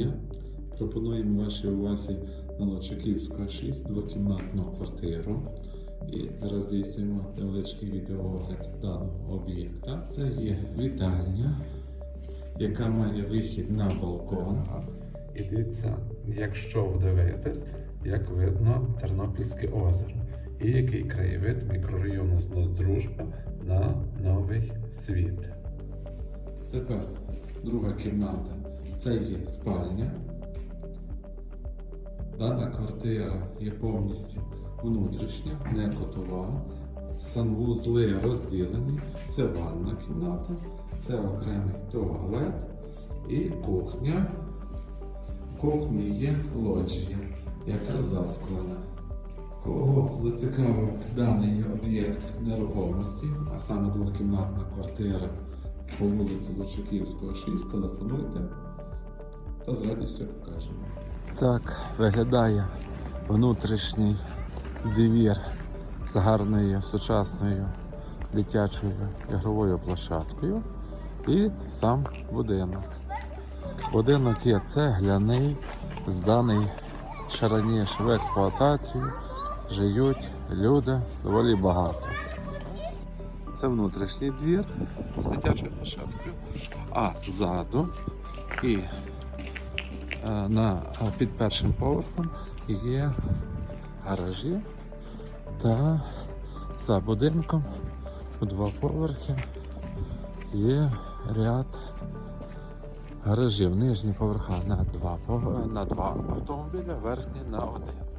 дня. Пропонуємо вашій увазі на Лочаківська 6 двокімнатну квартиру. І зараз здійснюємо невеличкий відеоогляд даного об'єкта. Це є вітальня, яка має вихід на балкон. І дивіться, якщо вдивитись, як видно Тернопільське озеро. І який краєвид мікрорайону Злодружба на новий світ. Тепер друга кімната. Це є спальня. Дана квартира є повністю внутрішня, не котова. Санвузли розділені. Це ванна кімната, це окремий туалет і кухня. В кухні є лоджія, яка засклана. Кого зацікавив даний об'єкт нерухомості, а саме двокімнатна квартира по вулиці Лучаківського, 6, телефонуйте та з радістю покажемо. Так виглядає внутрішній двір з гарною сучасною дитячою ігровою площадкою і сам будинок. Будинок є цегляний, зданий ще раніше в експлуатацію, живуть люди доволі багато. Це внутрішній двір з дитячою площадкою, а ззаду і на, е, під першим поверхом є гаражі та за будинком у два поверхи є ряд гаражів. Нижні поверха на два, на два автомобіля, верхні на один.